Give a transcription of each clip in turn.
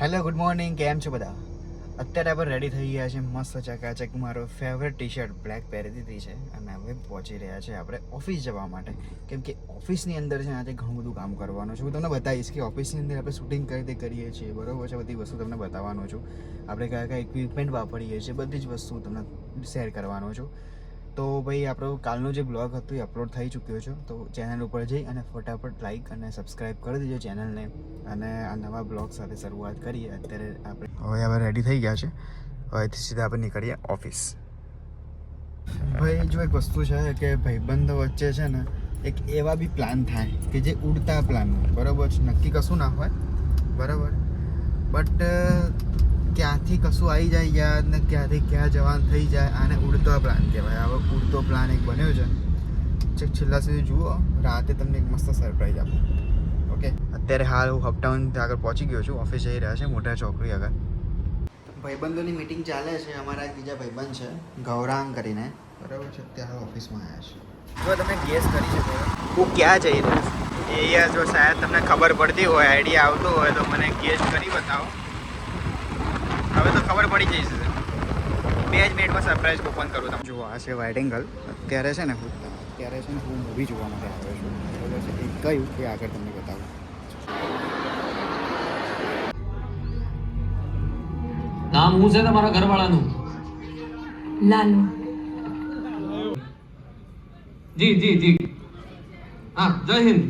Hello good morning કેમ છો બધા? અત્યારે આપણે રેડી થઈ ગયા છે મસ્ત ચકાચક મારો ફેવરેટ ટી શર્ટ બ્લેક પહેરી દીધી છે અને હવે પહોંચી રહ્યા છે આપણે ઓફિસ જવા માટે. કેમ કે ઓફિસની અંદર છે આજે ઘણું બધું કામ કરવાનું છે. હું તમને બતાવીશ કે ઓફિસની અંદર આપણે શૂટિંગ કઈ રીતે કરીએ છીએ, બરોબર છે? બધી વસ્તુ તમને બતાવવાનો છું. આપણે કયા કયા ઇક્વિપમેન્ટ વાપરીએ છીએ, બધી જ વસ્તુ તમને શેર કરવાનો છું. તો ભાઈ, આપણો કાલનો જે બ્લોગ હતો એ અપલોડ થઈ ચૂક્યો છે. તો ચેનલ ઉપર જઈ અને ફટાફટ લાઈક અને સબસ્ક્રાઈબ કરી દેજો ચેનલને અને આ નવા બ્લોગ સાથે શરૂઆત કરીએ. અત્યારે આપણે હવે હવે રેડી થઈ ગયા છે. હવેથી સીધા આપણે નીકળીએ ઓફિસ ભાઈ, જો એક વસ્તુ છે કે ભાઈબંધો વચ્ચે છે ને, એક એવા બી પ્લાન થાય કે જે ઉડતા પ્લાન બરાબર નક્કી કશું ના હોય. બરાબર. બટ ક્યાંથી કશું આવી જાય યાદ ને ક્યાંથી ક્યાં જવાનું થઈ જાય, આને ઉડતો પ્લાન કહેવાય. હવે ઉડતો પ્લાન એક બન્યો છે. ચેક છેલ્લા સુધી જુઓ, રાતે તમને એક મસ્ત સરપ્રાઈઝ આપું. ઓકે અત્યારે હાલ હું અપટાઉન આગળ પહોંચી ગયો છું ઓફિસ જઈ રહ્યા છે, મોટા ચોકડી આગળ. ભાઈબંધોની મિટિંગ ચાલે છે, અમારા એક બીજા ભાઈબંધ છે, ગૌરાંગ કરીને. બરાબર છે ત્યારે ઓફિસમાં આવ્યા છે. જો તમે ગેસ કરી શકો. હું ક્યાં જઈ રહ્યો છું? એ જો શાયદ તમને ખબર પડતી હોય આઈડિયા આવતો હોય તો મને ગેસ કરી બતાવો. હવે તો ખબર પડી જઈ છે બે જ મિનિટમાં સરપ્રાઈઝ ઓપન કરું તમે જુઓ આ છે વાઇડ એંગલ અત્યારે છે ને હું અત્યારે છે ને હું મૂવી જોવા માટે આવ્યો છું. બરાબર છે? એ કયું એ આગળ તમને બતાવું. નામ હું છે તમારા ઘરવાળાનું? લાલુ. જી જી જી. હા જય હિન્દ.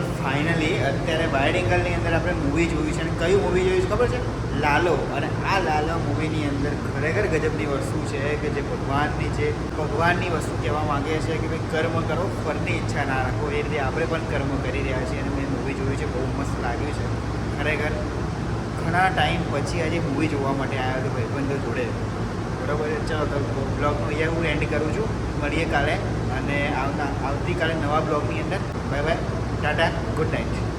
ફાઇનલી અત્યારે વાઇડ એંગલની અંદર આપણે મૂવી જોયું છે. અને કયું મૂવી જોયું છે ખબર છે? લાલો. અને આ લાલો મૂવીની અંદર ખરેખર ગજબની વસ્તુ છે કે જે ભગવાનની જે ભગવાનની વસ્તુ કહેવા માંગે છે કે ભાઈ કર્મ કરો, ફરની ઈચ્છા ના રાખો. એ રીતે આપણે પણ કર્મ કરી રહ્યા છીએ અને મેં મૂવી જોયું છે, બહુ મસ્ત લાગ્યું છે. ખરેખર ઘણા ટાઈમ પછી આજે મૂવી જોવા માટે આવ્યો હતો ભાઈબંધો જોડે. બરાબર? ચાલો, તો બ્લોગનું અહીંયા હું એન્ડ કરું છું. મળીએ કાલે. અને આવતા, આવતીકાલે નવા બ્લોગની અંદર. Bye bye tata good night